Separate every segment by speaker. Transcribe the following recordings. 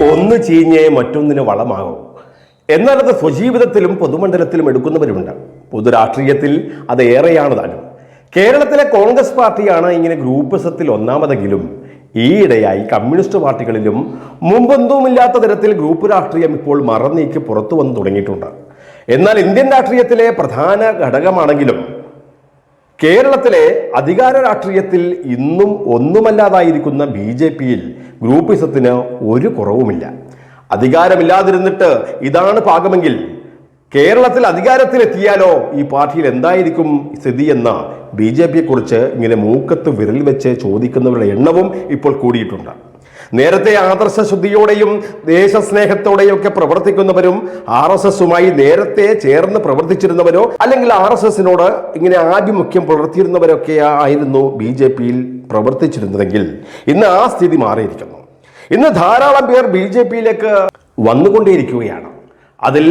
Speaker 1: ഒന്ന് ചീഞ്ഞേ മറ്റൊന്നിന് വളമാകും. അത് സ്വജീവിതത്തിലും പൊതുമണ്ഡലത്തിലും എടുക്കുന്നവരുണ്ട്. പൊതുരാഷ്ട്രീയത്തിൽ അത് ഏറെയാണ് താനും. കേരളത്തിലെ കോൺഗ്രസ് പാർട്ടിയാണ് ഇങ്ങനെ ഗ്രൂപ്പിസത്തിൽ ഒന്നാമതെങ്കിലും. ഈയിടെയായി കമ്മ്യൂണിസ്റ്റ് പാർട്ടികളിലും മുമ്പൊന്നുമില്ലാത്ത തരത്തിൽ ഗ്രൂപ്പ് രാഷ്ട്രീയം ഇപ്പോൾ മറന്നീക്ക് പുറത്തു വന്നു തുടങ്ങിയിട്ടുണ്ട്. എന്നാൽ ഇന്ത്യൻ രാഷ്ട്രീയത്തിലെ പ്രധാന ഘടകമാണെങ്കിലും കേരളത്തിലെ അധികാര രാഷ്ട്രീയത്തിൽ ഇന്നും ഒന്നുമല്ലാതായിരിക്കുന്ന ബി ജെ പിയിൽ ഗ്രൂപ്പിസത്തിന് ഒരു കുറവുമില്ല. അധികാരമില്ലാതിരുന്നിട്ട് ഇതാണ് പാകമെങ്കിൽ കേരളത്തിൽ അധികാരത്തിലെത്തിയാലോ ഈ പാർട്ടിയിൽ എന്തായിരിക്കും സ്ഥിതി എന്ന ബി ജെ പിയെക്കുറിച്ച് ഇങ്ങനെ മൂക്കത്ത് വിരൽ വെച്ച് ചോദിക്കുന്നവരുടെ എണ്ണവും ഇപ്പോൾ കൂടിയിട്ടുണ്ട്. നേരത്തെ ആദർശ ശുദ്ധിയോടെയും ദേശസ്നേഹത്തോടെയും ഒക്കെ പ്രവർത്തിക്കുന്നവരും ആർ എസ് എസുമായി നേരത്തെ ചേർന്ന് പ്രവർത്തിച്ചിരുന്നവരോ അല്ലെങ്കിൽ ആർ എസ് എസിനോട് ഇങ്ങനെ ആഭിമുഖ്യം പുലർത്തിയിരുന്നവരൊക്കെ ആയിരുന്നു ബി ജെ പിയിൽ പ്രവർത്തിച്ചിരുന്നതെങ്കിൽ ഇന്ന് ആ സ്ഥിതി മാറിയിരിക്കുന്നു. ഇന്ന് ധാരാളം പേർ ബി ജെ പിയിലേക്ക് വന്നുകൊണ്ടേയിരിക്കുകയാണ്. അതിൽ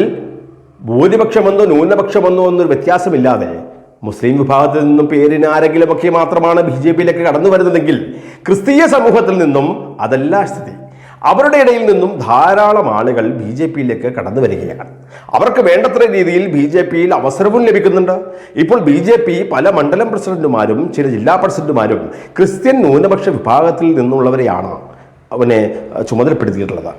Speaker 1: ഭൂരിപക്ഷമെന്നോ ന്യൂനപക്ഷമെന്നോ എന്നൊരു വ്യത്യാസമില്ലാതെ മുസ്ലിം വിഭാഗത്തിൽ നിന്നും പേരിന് ആരെങ്കിലുമൊക്കെ മാത്രമാണ് ബി ജെ പിയിലേക്ക് കടന്നു വരുന്നതെങ്കിൽ ക്രിസ്തീയ സമൂഹത്തിൽ നിന്നും അതല്ല സ്ഥിതി. അവരുടെ ഇടയിൽ നിന്നും ധാരാളം ആളുകൾ ബി ജെ പിയിലേക്ക് കടന്നു വരികയാണ്. അവർക്ക് വേണ്ടത്ര രീതിയിൽ ബി ജെ പിയിൽ അവസരവും ലഭിക്കുന്നുണ്ട്. ഇപ്പോൾ ബി ജെ പി പല മണ്ഡലം പ്രസിഡന്റുമാരും ചില ജില്ലാ പ്രസിഡന്റുമാരും ക്രിസ്ത്യൻ ന്യൂനപക്ഷ വിഭാഗത്തിൽ നിന്നുള്ളവരെയാണ് അവനെ ചുമതലപ്പെടുത്തിയിട്ടുള്ളത്.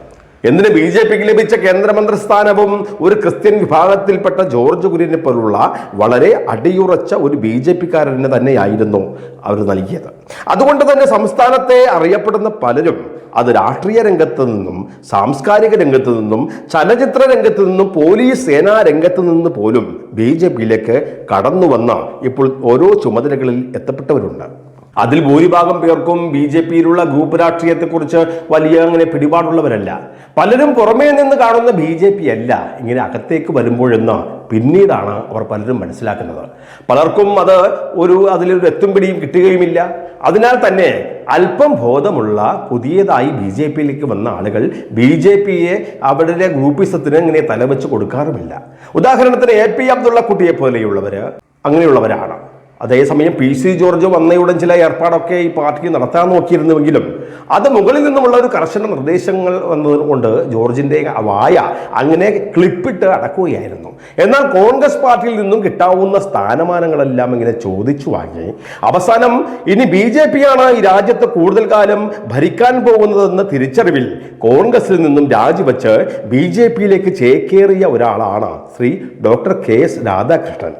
Speaker 1: എന്തിന് ബി ജെ പിക്ക് ലഭിച്ച കേന്ദ്രമന്ത്രിസ്ഥാനവും ഒരു ക്രിസ്ത്യൻ വിഭാഗത്തിൽപ്പെട്ട ജോർജ് കുര്യനെ പോലുള്ള വളരെ അടിയുറച്ച ഒരു ബി ജെ പിക്കാരന് തന്നെയായിരുന്നു അവർ നൽകിയത്. അതുകൊണ്ട് തന്നെ സംസ്ഥാനത്തെ അറിയപ്പെടുന്ന പലരും അത് രാഷ്ട്രീയ രംഗത്ത് നിന്നും സാംസ്കാരിക രംഗത്ത് നിന്നും ചലച്ചിത്ര രംഗത്ത് നിന്നും പോലീസ് സേനാ രംഗത്ത് നിന്ന് പോലും ബി ജെ പിയിലേക്ക് കടന്നു വന്ന ഇപ്പോൾ ഓരോ ചുമതലകളിൽ എത്തപ്പെട്ടവരുണ്ട്. അതിൽ ഭൂരിഭാഗം പേർക്കും ബി ജെ പിയിലുള്ള ഗ്രൂപ്പ് രാഷ്ട്രീയത്തെക്കുറിച്ച് വലിയ അങ്ങനെ പിടിപാടുള്ളവരല്ല. പലരും പുറമേ നിന്ന് കാണുന്ന ബി ജെ പി അല്ല. ഇങ്ങനെ അകത്തേക്ക് വരുമ്പോഴെന്ന് പിന്നീടാണ് അവർ പലരും മനസ്സിലാക്കുന്നത്. പലർക്കും അത് ഒരു അതിലൊരു എത്തും പിടിയും കിട്ടുകയുമില്ല. അതിനാൽ തന്നെ അല്പം ബോധമുള്ള പുതിയതായി ബി ജെ പിയിലേക്ക് വന്ന ആളുകൾ ബി ജെ പിയെ അവരുടെ ഗ്രൂപ്പിസത്തിന് ഇങ്ങനെ തലവെച്ച് കൊടുക്കാറുമില്ല. ഉദാഹരണത്തിന് എ പി അബ്ദുള്ള കുട്ടിയെ പോലെയുള്ളവർ അങ്ങനെയുള്ളവരാണ്. അതേസമയം പി സി ജോർജ് വന്നയുടൻ ചില ഏർപ്പാടൊക്കെ ഈ പാർട്ടി നടത്താൻ നോക്കിയിരുന്നുവെങ്കിലും അത് മുകളിൽ നിന്നുമുള്ള ഒരു കർശന നിർദ്ദേശങ്ങൾ വന്നതുകൊണ്ട് ജോർജിന്റെ വായ അങ്ങനെ ക്ലിപ്പിട്ട് അടക്കുകയായിരുന്നു. എന്നാൽ കോൺഗ്രസ് പാർട്ടിയിൽ നിന്നും കിട്ടാവുന്ന സ്ഥാനമാനങ്ങളെല്ലാം ഇങ്ങനെ ചോദിച്ചു വാങ്ങി. അവസാനം ഇനി ബി ജെ പിയാണ് ഈ രാജ്യത്ത് കൂടുതൽ കാലം ഭരിക്കാൻ പോകുന്നതെന്ന തിരിച്ചറിവിൽ കോൺഗ്രസിൽ നിന്നും രാജിവെച്ച് ബി ജെ പിയിലേക്ക് ചേക്കേറിയ ഒരാളാണ് Shri doctor K S Radhakrishnan.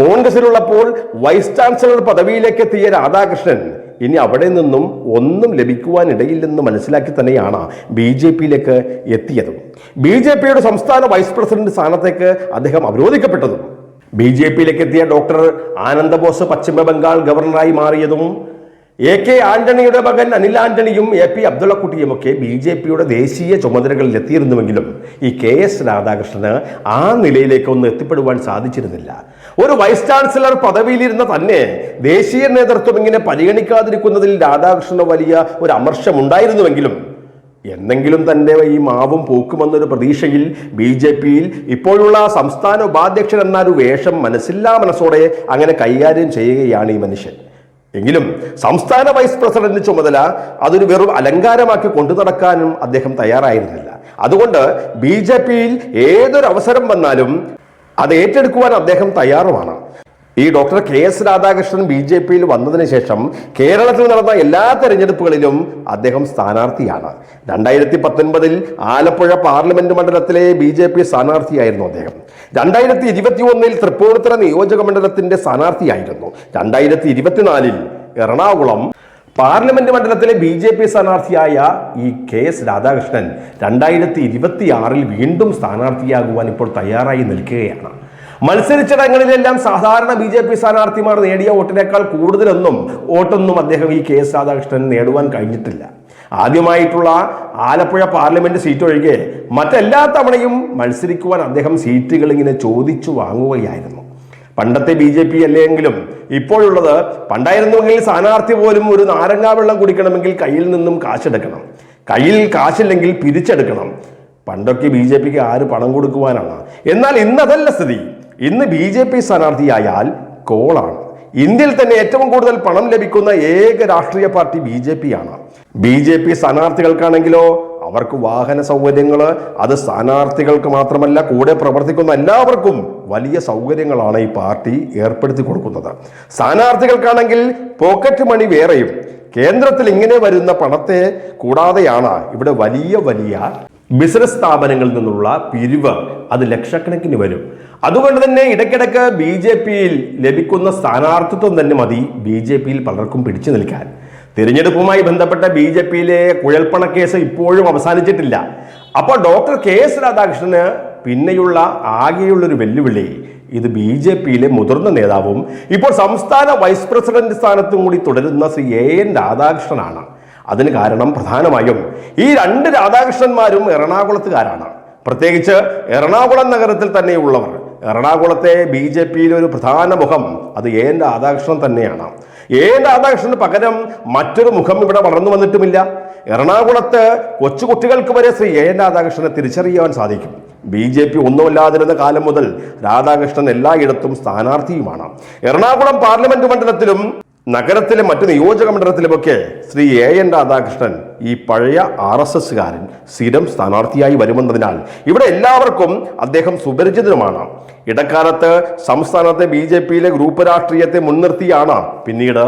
Speaker 1: കോൺഗ്രസിലുള്ളപ്പോൾ vice chancellor പദവിയിലേക്ക് എത്തിയ രാധാകൃഷ്ണൻ ഇനി അവിടെ നിന്നും ഒന്നും ലഭിക്കുവാനിടയില്ലെന്ന് മനസ്സിലാക്കി തന്നെയാണ് ബി ജെ പിയിലേക്ക് എത്തിയത്. ബി ജെ പിയുടെ സംസ്ഥാന വൈസ് പ്രസിഡന്റ് സ്ഥാനത്തേക്ക് അദ്ദേഹം അവരോധിക്കപ്പെട്ടതും. ബി ജെ പിയിലേക്ക് എത്തിയ ഡോക്ടർ ആനന്ദബോസ് പശ്ചിമ ബംഗാൾ ഗവർണറായി മാറിയതും എ കെ ആന്റണിയുടെ മകൻ അനിൽ ആന്റണിയും എ പി അബ്ദുള്ളക്കുട്ടിയുമൊക്കെ ബി ജെ പിയുടെ ദേശീയ ചുമതലകളിൽ എത്തിയിരുന്നുവെങ്കിലും ഈ കെ എസ് രാധാകൃഷ്ണന് ആ നിലയിലേക്ക് ഒന്നും എത്തിപ്പെടുവാൻ സാധിച്ചിരുന്നില്ല. ഒരു വൈസ് ചാൻസലർ പദവിയിലിരുന്ന തന്നെ ദേശീയ നേതൃത്വം ഇങ്ങനെ പരിഗണിക്കാതിരിക്കുന്നതിൽ രാധാകൃഷ്ണന് വലിയ ഒരു അമർഷമുണ്ടായിരുന്നുവെങ്കിലും എന്നെങ്കിലും തന്നെ ഈ മാവും പൂക്കുമെന്നൊരു പ്രതീക്ഷയിൽ ബി ജെ പിയിൽ ഇപ്പോഴുള്ള സംസ്ഥാന ഉപാധ്യക്ഷൻ എന്ന ഒരു വേഷം മനസ്സില്ലാ മനസ്സോടെ അങ്ങനെ കൈകാര്യം ചെയ്യുകയാണ് ഈ മനുഷ്യൻ. എങ്കിലും സംസ്ഥാന വൈസ് പ്രസിഡന്റ് ചുമതല അതൊരു വെറും അലങ്കാരമാക്കി കൊണ്ടു നടക്കാനും അദ്ദേഹം തയ്യാറായിരുന്നില്ല. അതുകൊണ്ട് ബി ജെ പിയിൽ ഏതൊരു അവസരം വന്നാലും അത് ഏറ്റെടുക്കുവാൻ അദ്ദേഹം തയ്യാറുമാണ്. ഈ doctor K S Radhakrishnan B J പിയിൽ വന്നതിന് ശേഷം കേരളത്തിൽ നടന്ന എല്ലാ തെരഞ്ഞെടുപ്പുകളിലും അദ്ദേഹം സ്ഥാനാർത്ഥിയാണ്. രണ്ടായിരത്തി പത്തൊൻപതിൽ ആലപ്പുഴ പാർലമെന്റ് മണ്ഡലത്തിലെ ബി ജെ പി സ്ഥാനാർത്ഥിയായിരുന്നു അദ്ദേഹം. രണ്ടായിരത്തി ഇരുപത്തി ഒന്നിൽ തൃപ്പൂണിത്തുറ നിയോജക മണ്ഡലത്തിന്റെ സ്ഥാനാർത്ഥിയായിരുന്നു. രണ്ടായിരത്തി ഇരുപത്തിനാലിൽ എറണാകുളം പാർലമെന്റ് മണ്ഡലത്തിലെ ബി ജെ പി സ്ഥാനാർത്ഥിയായ ഈ കെ എസ് രാധാകൃഷ്ണൻ രണ്ടായിരത്തി ഇരുപത്തി ആറിൽ വീണ്ടും സ്ഥാനാർത്ഥിയാകുവാൻ ഇപ്പോൾ തയ്യാറായി നിൽക്കുകയാണ്. മത്സരിച്ചിടങ്ങളിലെല്ലാം സാധാരണ ബി ജെ പി സ്ഥാനാർത്ഥിമാർ നേടിയ വോട്ടിനേക്കാൾ കൂടുതലൊന്നും വോട്ടൊന്നും അദ്ദേഹം ഈ കെ എസ് രാധാകൃഷ്ണൻ നേടുവാൻ കഴിഞ്ഞിട്ടില്ല. ആദ്യമായിട്ടുള്ള ആലപ്പുഴ പാർലമെന്റ് സീറ്റ് ഒഴികെ മറ്റെല്ലാ തവണയും മത്സരിക്കുവാൻ അദ്ദേഹം സീറ്റുകൾ ഇങ്ങനെ ചോദിച്ചു വാങ്ങുകയായിരുന്നു. പണ്ടത്തെ ബി ജെ പി അല്ലെങ്കിലും ഇപ്പോഴുള്ളത് പണ്ടായിരുന്നുവെങ്കിൽ സ്ഥാനാർത്ഥി പോലും ഒരു നാരങ്ങാ വെള്ളം കുടിക്കണമെങ്കിൽ കയ്യിൽ നിന്നും കാശെടുക്കണം. കയ്യിൽ കാശില്ലെങ്കിൽ പിരിച്ചെടുക്കണം. പണ്ടൊക്കെ ബി ജെ പിക്ക് ആര് പണം കൊടുക്കുവാനാണ്. എന്നാൽ ഇന്നതല്ല സ്ഥിതി. ഇന്ന് ബി ജെ പി സ്ഥാനാർത്ഥിയായാൽ കോളാണ്. ഇന്ത്യയിൽ തന്നെ ഏറ്റവും കൂടുതൽ പണം ലഭിക്കുന്ന ഏക രാഷ്ട്രീയ പാർട്ടി ബി ജെ പി ആണ്. ബി ജെ പി സ്ഥാനാർത്ഥികൾക്കാണെങ്കിലോ അവർക്ക് വാഹന സൗകര്യങ്ങൾ അത് സ്ഥാനാർത്ഥികൾക്ക് മാത്രമല്ല കൂടെ പ്രവർത്തിക്കുന്ന എല്ലാവർക്കും വലിയ സൗകര്യങ്ങളാണ് ഈ പാർട്ടി ഏർപ്പെടുത്തി കൊടുക്കുന്നത്. സ്ഥാനാർത്ഥികൾക്കാണെങ്കിൽ പോക്കറ്റ് മണി വേറെയും. കേന്ദ്രത്തിൽ ഇങ്ങനെ വരുന്ന പണത്തെ കൂടാതെയാണ് ഇവിടെ വലിയ വലിയ ബിസിനസ് സ്ഥാപനങ്ങളിൽ നിന്നുള്ള പിരിവ് അത് ലക്ഷക്കണക്കിന് വരും. അതുകൊണ്ട് തന്നെ ഇടയ്ക്കിടയ്ക്ക് ബി ജെ പിയിൽ ലഭിക്കുന്ന സ്ഥാനാർത്ഥിത്വം തന്നെ മതി ബി ജെ പിയിൽ പലർക്കും പിടിച്ചു നിൽക്കാൻ. തിരഞ്ഞെടുപ്പുമായി ബന്ധപ്പെട്ട ബി ജെ പിയിലെ കുഴൽപ്പണ കേസ് ഇപ്പോഴും അവസാനിച്ചിട്ടില്ല. അപ്പോൾ ഡോക്ടർ കെ എസ് രാധാകൃഷ്ണന് പിന്നെയുള്ള ആകെയുള്ളൊരു വെല്ലുവിളി ഇത് ബി ജെ പിയിലെ മുതിർന്ന നേതാവും ഇപ്പോൾ സംസ്ഥാന വൈസ് പ്രസിഡന്റ് സ്ഥാനത്തും കൂടി തുടരുന്ന ശ്രീ എ എൻ രാധാകൃഷ്ണനാണ്. അതിന് കാരണം പ്രധാനമായും ഈ രണ്ട് രാധാകൃഷ്ണന്മാരും എറണാകുളത്തുകാരാണ്. പ്രത്യേകിച്ച് എറണാകുളം നഗരത്തിൽ തന്നെയുള്ളവർ. എറണാകുളത്തെ ബി ജെ പിയിലെ ഒരു പ്രധാന മുഖം അത് എ എൻ രാധാകൃഷ്ണൻ തന്നെയാണ്. എ എൻ രാധാകൃഷ്ണന് പകരം മറ്റൊരു മുഖം ഇവിടെ വളർന്നു വന്നിട്ടുമില്ല. എറണാകുളത്ത് കൊച്ചുകുട്ടികൾക്ക് വരെ ശ്രീ എ എൻ രാധാകൃഷ്ണനെ തിരിച്ചറിയാൻ സാധിക്കും. ബി ജെ പി ഒന്നുമല്ലാതിരുന്ന കാലം മുതൽ രാധാകൃഷ്ണൻ എല്ലായിടത്തും സ്ഥാനാർത്ഥിയുമാണ്. എറണാകുളം പാർലമെന്റ് മണ്ഡലത്തിലും നഗരത്തിലെ മറ്റു നിയോജക മണ്ഡലത്തിലുമൊക്കെ ശ്രീ എ എൻ രാധാകൃഷ്ണൻ ഈ പഴയ ആർ എസ് എസ്സുകാരൻ സ്ഥിരം സ്ഥാനാർത്ഥിയായി വരുമെന്നതിനാൽ ഇവിടെ എല്ലാവർക്കും അദ്ദേഹം സുപരിചിതനുമാണ്. ഇടക്കാലത്ത് സംസ്ഥാനത്തെ ബി ജെ പിയിലെ ഗ്രൂപ്പ് രാഷ്ട്രീയത്തെ മുൻനിർത്തിയാണ്. പിന്നീട്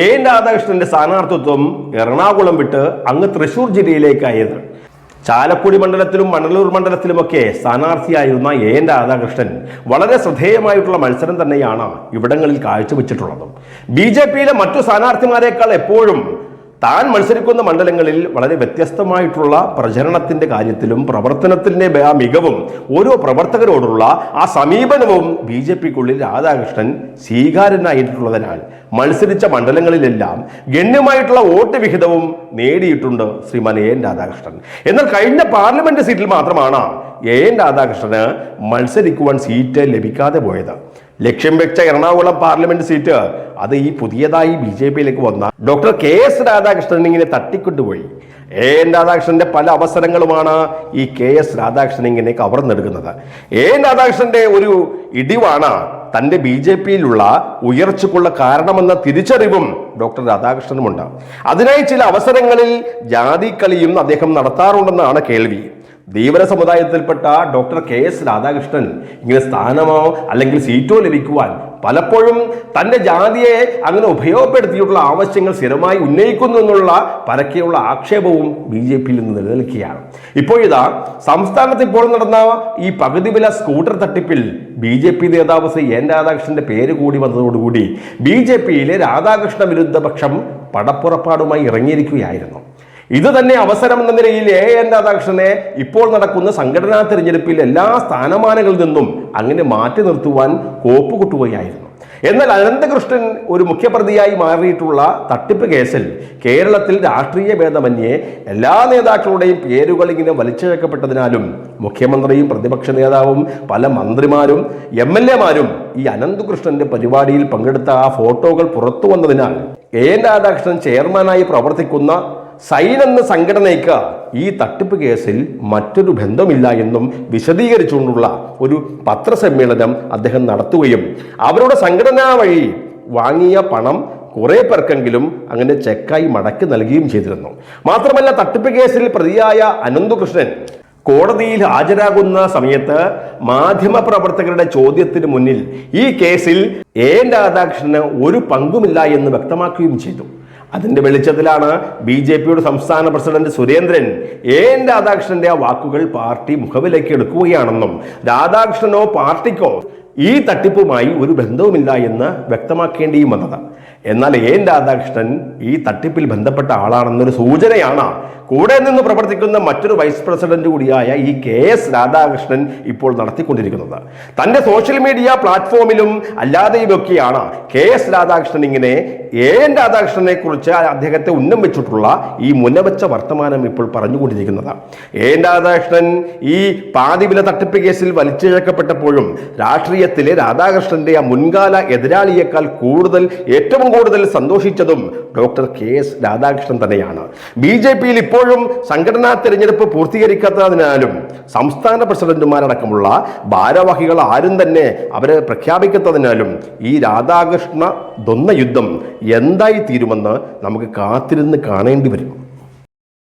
Speaker 1: എ എൻ രാധാകൃഷ്ണന്റെ സ്ഥാനാർത്ഥിത്വം എറണാകുളം വിട്ട് അങ്ങ് തൃശൂർ ജില്ലയിലേക്കായത് ചാലക്കുടി മണ്ഡലത്തിലും മണലൂർ മണ്ഡലത്തിലുമൊക്കെ സ്ഥാനാർത്ഥിയായിരുന്ന എ എൻ രാധാകൃഷ്ണൻ വളരെ ശ്രദ്ധേയമായിട്ടുള്ള മത്സരം തന്നെയാണ് ഇവിടങ്ങളിൽ കാഴ്ചവെച്ചിട്ടുള്ളത്. ബി ജെ പിയിലെ മറ്റു സ്ഥാനാർത്ഥിമാരെക്കാൾ എപ്പോഴും താൻ മത്സരിക്കുന്ന മണ്ഡലങ്ങളിൽ വളരെ വ്യത്യസ്തമായിട്ടുള്ള പ്രചരണത്തിന്റെ കാര്യത്തിലും പ്രവർത്തനത്തിന്റെ ആ മികവും ഓരോ പ്രവർത്തകരോടുള്ള ആ സമീപനവും ബി ജെ പിക്കുള്ളിൽ രാധാകൃഷ്ണൻ സ്വീകാരനായിട്ടുള്ളതിനാൽ മത്സരിച്ച മണ്ഡലങ്ങളിലെല്ലാം ഗണ്യമായിട്ടുള്ള വോട്ട് വിഹിതവും നേടിയിട്ടുണ്ട് ശ്രീമാൻ എ എൻ രാധാകൃഷ്ണൻ. എന്നാൽ കഴിഞ്ഞ പാർലമെന്റ് സീറ്റിൽ മാത്രമാണ് എ എൻ രാധാകൃഷ്ണന് മത്സരിക്കുവാൻ സീറ്റ് ലഭിക്കാതെ പോയത്. ലക്ഷ്യം വെച്ച എറണാകുളം പാർലമെന്റ് സീറ്റ് അത് ഈ പുതിയതായി ബി ജെ പിയിലേക്ക് വന്ന ഡോക്ടർ കെ എസ് രാധാകൃഷ്ണൻ ഇങ്ങനെ തട്ടിക്കൊണ്ടുപോയി. എ എൻ രാധാകൃഷ്ണന്റെ പല അവസരങ്ങളുമാണ് ഈ കെ എസ് രാധാകൃഷ്ണൻ ഇങ്ങനെ കവർന്നെടുക്കുന്നത് എ എൻ രാധാകൃഷ്ണന്റെ ഒരു ഇടിവാണ് തന്റെ ബി ജെ പിയിലുള്ള ഉയർച്ചയ്ക്കുള്ള കാരണമെന്ന തിരിച്ചറിവും ഡോക്ടർ രാധാകൃഷ്ണനുമുണ്ട്. അതിനായി ചില അവസരങ്ങളിൽ ജാതിക്കളിയും അദ്ദേഹം നടത്താറുണ്ടെന്നാണ് കേൾവി. ധീവര സമുദായത്തിൽപ്പെട്ട ഡോക്ടർ കെ എസ് രാധാകൃഷ്ണൻ ഇങ്ങനെ സ്ഥാനമോ അല്ലെങ്കിൽ സീറ്റോ ലഭിക്കുവാൻ പലപ്പോഴും തന്റെ ജാതിയെ അങ്ങനെ ഉപയോഗപ്പെടുത്തിയിട്ടുള്ള ആവശ്യങ്ങൾ സ്ഥിരമായി ഉന്നയിക്കുന്നു എന്നുള്ള പരക്കെയുള്ള ആക്ഷേപവും ബി ജെ പിയിൽ നിന്ന് നിലനിൽക്കുകയാണ്. ഇപ്പോഴിതാ സംസ്ഥാനത്ത് ഇപ്പോൾ നടന്ന ഈ പകുതി വില സ്കൂട്ടർ തട്ടിപ്പിൽ ബി ജെ പി നേതാവ് ശ്രീ എൻ രാധാകൃഷ്ണന്റെ പേര് കൂടി വന്നതോടുകൂടി ബി ജെ പിയിലെ രാധാകൃഷ്ണ വിരുദ്ധ പക്ഷം പടപ്പുറപ്പാടുമായി ഇറങ്ങിയിരിക്കുകയായിരുന്നു. ഇത് തന്നെ അവസരം എന്ന നിലയിൽ എ എൻ രാധാകൃഷ്ണനെ ഇപ്പോൾ നടക്കുന്ന സംഘടനാ തെരഞ്ഞെടുപ്പിൽ എല്ലാ സ്ഥാനമാനങ്ങളിൽ നിന്നും അങ്ങനെ മാറ്റി നിർത്തുവാൻ കോപ്പുകുട്ടുകയായിരുന്നു എന്നാൽ അനന്തകൃഷ്ണൻ ഒരു മുഖ്യപ്രതിയായി മാറിയിട്ടുള്ള തട്ടിപ്പ് കേസിൽ കേരളത്തിൽ രാഷ്ട്രീയ ഭേദമന്യേ എല്ലാ നേതാക്കളുടെയും പേരുകൾ ഇങ്ങനെ വലിച്ചിഴക്കപ്പെട്ടതിനാലും മുഖ്യമന്ത്രിയും പ്രതിപക്ഷ നേതാവും പല മന്ത്രിമാരും എം എൽ എമാരും ഈ അനന്തകൃഷ്ണന്റെ പരിപാടിയിൽ പങ്കെടുത്ത ആ ഫോട്ടോകൾ പുറത്തു വന്നതിനാൽ എ എൻ രാധാകൃഷ്ണൻ ചെയർമാനായി പ്രവർത്തിക്കുന്ന സൈൻ എന്ന സംഘടനയ്ക്ക് ഈ തട്ടിപ്പ് കേസിൽ മറ്റൊരു ബന്ധമില്ല എന്നും വിശദീകരിച്ചുകൊണ്ടുള്ള ഒരു പത്രസമ്മേളനം അദ്ദേഹം നടത്തുകയും അവരുടെ സംഘടനാ വഴി വാങ്ങിയ പണം കുറെ പേർക്കെങ്കിലും അങ്ങനെ ചെക്കായി മടക്കി നൽകുകയും ചെയ്തിരുന്നു. മാത്രമല്ല തട്ടിപ്പ് കേസിൽ പ്രതിയായ അനന്തകൃഷ്ണൻ കോടതിയിൽ ഹാജരാകുന്ന സമയത്ത് മാധ്യമപ്രവർത്തകരുടെ ചോദ്യത്തിന് മുന്നിൽ ഈ കേസിൽ എ. രാധാകൃഷ്ണന് ഒരു പങ്കുമില്ല എന്ന് വ്യക്തമാക്കുകയും ചെയ്തു. അതിന്റെ വെളിച്ചത്തിലാണ് ബി ജെ പിയുടെ സംസ്ഥാന പ്രസിഡന്റ് സുരേന്ദ്രൻ എൻ രാധാകൃഷ്ണന്റെ ആ വാക്കുകൾ പാർട്ടി മുഖവിലേക്ക് എടുക്കുകയാണെന്നും രാധാകൃഷ്ണനോ പാർട്ടിക്കോ ഈ തട്ടിപ്പുമായി ഒരു ബന്ധവുമില്ല എന്ന് വ്യക്തമാക്കേണ്ടിയും വന്നത്. എന്നാൽ എൻ രാധാകൃഷ്ണൻ ഈ തട്ടിപ്പിൽ ബന്ധപ്പെട്ട ആളാണെന്നൊരു സൂചനയാണ്. കൂടെ നിന്ന് പ്രവർത്തിക്കുന്ന മറ്റൊരു വൈസ് പ്രസിഡന്റ് കൂടിയായ ഈ കെ എസ് രാധാകൃഷ്ണൻ ഇപ്പോൾ നടത്തിക്കൊണ്ടിരിക്കുന്നത്. തന്റെ സോഷ്യൽ മീഡിയ പ്ലാറ്റ്ഫോമിലും അല്ലാതെയുമൊക്കെയാണ് കെ എസ് രാധാകൃഷ്ണൻ ഇങ്ങനെ എ എൻ രാധാകൃഷ്ണനെ കുറിച്ച് അദ്ദേഹത്തെ ഉന്നം വെച്ചിട്ടുള്ള ഈ മുന്നവച്ച വർത്തമാനം ഇപ്പോൾ പറഞ്ഞുകൊണ്ടിരിക്കുന്നത്. എ എൻ രാധാകൃഷ്ണൻ ഈ പാതിവില തട്ടിപ്പ് കേസിൽ വലിച്ചിഴക്കപ്പെട്ടപ്പോഴും രാഷ്ട്രീയത്തിലെ രാധാകൃഷ്ണന്റെ ആ മുൻകാല എതിരാളിയേക്കാൾ കൂടുതൽ ഏറ്റവും കൂടുതൽ സന്തോഷിച്ചതും ഡോക്ടർ കെ എസ് രാധാകൃഷ്ണൻ തന്നെയാണ്. ബി ജെ പിയിൽ ഇപ്പോഴും സംഘടനാ തെരഞ്ഞെടുപ്പ് പൂർത്തീകരിക്കാത്തതിനാലും സംസ്ഥാന പ്രസിഡന്റുമാരടക്കമുള്ള ഭാരവാഹികൾ ആരും തന്നെ അവരെ പ്രഖ്യാപിക്കാത്തതിനാലും ഈ രാധാകൃഷ്ണ ദ്വന്ദ്വ യുദ്ധം എന്തായി തീരുമെന്ന് നമുക്ക് കാത്തിരുന്ന് കാണേണ്ടി വരും.